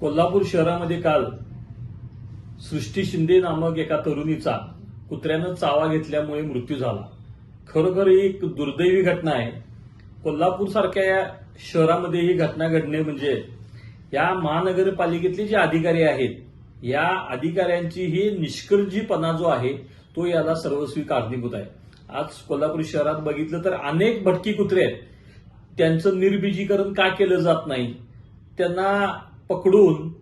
कोल्हापूर शहरामध्ये काल सृष्टी शिंदे नामक एका तरुणीचा कुत्र्यानं चावा घेतल्यामुळे मृत्यू झाला. खरोखर ही एक दुर्दैवी घटना आहे. कोल्हापूर सारख्या या शहरामध्ये ही घटना घडणे म्हणजे या महानगरपालिकेतले जे अधिकारी आहेत या अधिकाऱ्यांची ही निष्कर्जीपणा जो आहे तो याला सर्वस्वी कारणीभूत आहे. आज कोल्हापूर शहरात बघितलं तर अनेक भटकी कुत्रे आहेत. त्यांचं निर्बीजीकरण का केलं जात नाही? त्यांना पकडून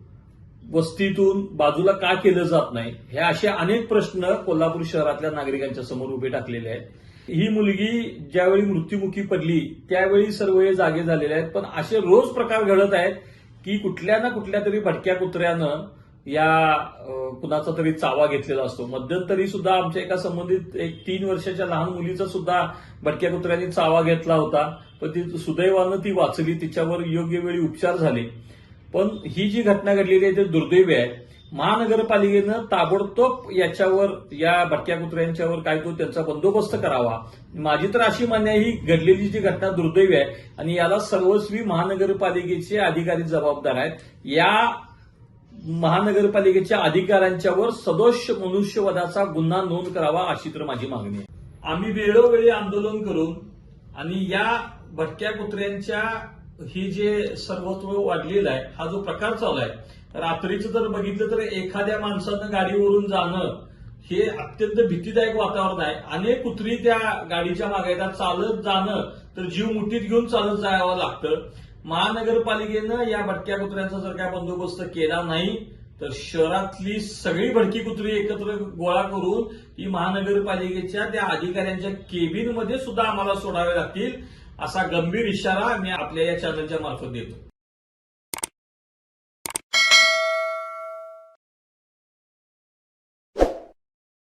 वस्तीतून बाजूला का केलं जात नाही? हे असे अनेक प्रश्न कोल्हापूर शहरातल्या नागरिकांच्या समोर उभे टाकलेले आहेत. ही मुलगी ज्यावेळी मृत्युमुखी पडली त्यावेळी सर्व हे जागे झालेले आहेत. पण असे रोज प्रकार घडत आहेत की कुठल्या ना कुठल्या तरी भटक्या कुत्र्यानं या कुणाचा तरी चावा घेतलेला असतो. मध्यंतरी सुद्धा आमच्या एका संबंधित एक तीन वर्षाच्या लहान मुलीचा सुद्धा भटक्या कुत्र्यांनी चावा घेतला होता. पण ती सुदैवानं ती वाचली तिच्यावर योग्य वेळी उपचार झाले. पण ही जी घटना घडलेली आहे ते दुर्दैवी आहे. महानगरपालिकेनं ताबडतोब याच्यावर या भटक्या कुत्र्यांच्यावर काय तो त्यांचा बंदोबस्त करावा. माझी तर अशी मान्य आहे ही घडलेली जी घटना दुर्दैवी आहे आणि याला सर्वस्वी महानगरपालिकेचे अधिकारी जबाबदार आहेत. या महानगरपालिकेच्या अधिकाऱ्यांच्यावर सदोष मनुष्यवधाचा गुन्हा नोंद करावा अशी तर माझी मागणी आहे. आम्ही वेळोवेळी आंदोलन करून आणि या भटक्या कुत्र्यांच्या ही जे सर्वत्व वाढलेलं आहे हा जो प्रकार चालू आहे रात्रीचं जर बघितलं तर एखाद्या माणसानं गाडीवरून जाणं हे अत्यंत भीतीदायक वातावरण आहे. अनेक कुत्री त्या गाडीच्या मागे येतात चालत जाणं तर जीव मुठीत घेऊन चालत जावं लागतं. महानगरपालिकेनं या भटक्या कुत्र्यांचा जर काय बंदोबस्त केला नाही तर शहरातली सगळी भडकी कुत्री एकत्र गोळा करून ही महानगरपालिकेच्या त्या अधिकाऱ्यांच्या केबिनमध्ये सुद्धा आम्हाला सोडावे लागतील. असा गंभीर इशारा मी आपल्या या चॅनलच्या मार्फत देतो.